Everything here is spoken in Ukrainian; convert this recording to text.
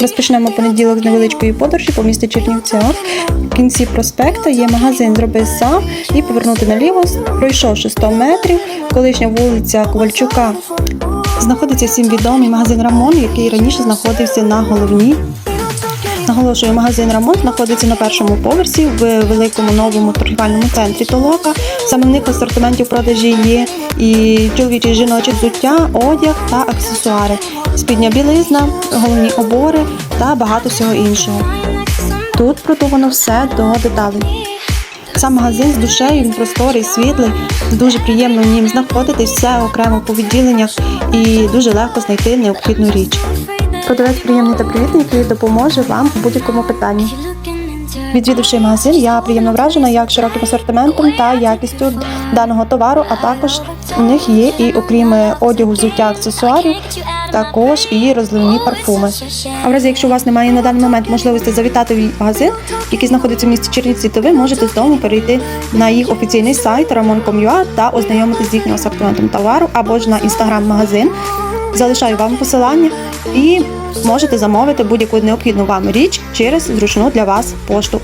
Розпочнемо понеділок з невеличкої подорожі по місті Чернівцях. В кінці проспекта є магазин Зроби сам і повернути наліво, пройшовши 100 метрів. Колишня вулиця Ковальчука знаходиться всім відомий магазин Рамон, який раніше знаходився на головній. Наголошую, магазин Рамон знаходиться на першому поверсі в великому новому торгівельному центрі Толока. Саме в них асортименті в продажі є і чоловічі жіночі взуття, одяг та аксесуари, спідня білизна, головні обори та багато всього іншого. Тут продумано все до деталей. Сам магазин з душею, він просторий, світлий, дуже приємно в нім знаходитись, все окремо по відділеннях і дуже легко знайти необхідну річ. Продавець приємний та привітний, який допоможе вам у будь-якому питанні. Відвідавши магазин, я приємно вражена як широким асортиментом та якістю даного товару, а також у них є і окрім одягу, взуття, аксесуарів, також і розливні парфуми. А в разі, якщо у вас немає на даний момент можливості завітати в магазин, який знаходиться в місті Чернівці, то ви можете з дому перейти на їх офіційний сайт ramon.com.ua та ознайомитися з їхнім асортиментом товару або ж на інстаграм-магазин. Залишаю вам посилання і можете замовити будь-яку необхідну вам річ через зручну для вас пошту.